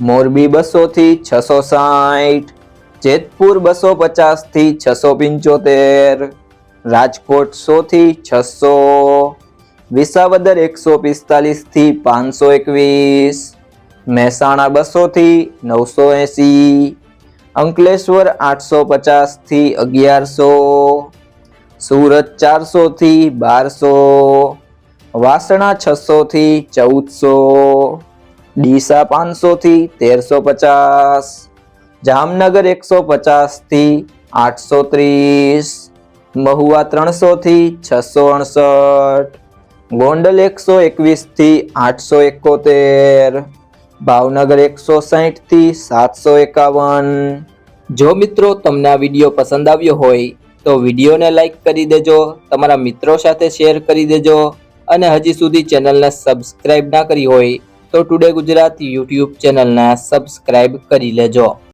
મોરબી બસો થી છસો સાઠ જેતપુર બસો પચાસથી છસો પંચોતેર, રાજકોટ સો થી છસો, વિસાવદર એકસો પિસ્તાલીસથી પાંચસો એકવીસ, મહેસાણા બસો થી નવસો એંસી, અંકલેશ્વર આઠસો પચાસથી અગિયારસો, સુરત ચારસો થી બારસો, વાસણા છસો થી ચૌદસો ડીસા પાંચસો થી તેરસો પચાસ જામનગર એકસો પચાસથી આઠસો ત્રીસ મહુવા ત્રણસો થી છસો અડસઠ ગોંડલ એકસો એકવીસથી આઠસો એકોતેર ભાવનગર એકસો સાઠથી સાતસો એકાવન જો મિત્રો તમને આ વીડિયો પસંદ આવ્યો હોય, તો વિડીયોને લાઈક કરી દેજો, તમારા મિત્રો સાથે શેર કરી દેજો, અને હજી સુધી ચેનલને સબસ્ક્રાઈબ ના કરી હોય તો ટુડે ગુજરાત યુટ્યુબ ચેનલને સબસ્ક્રાઇબ કરી લેજો.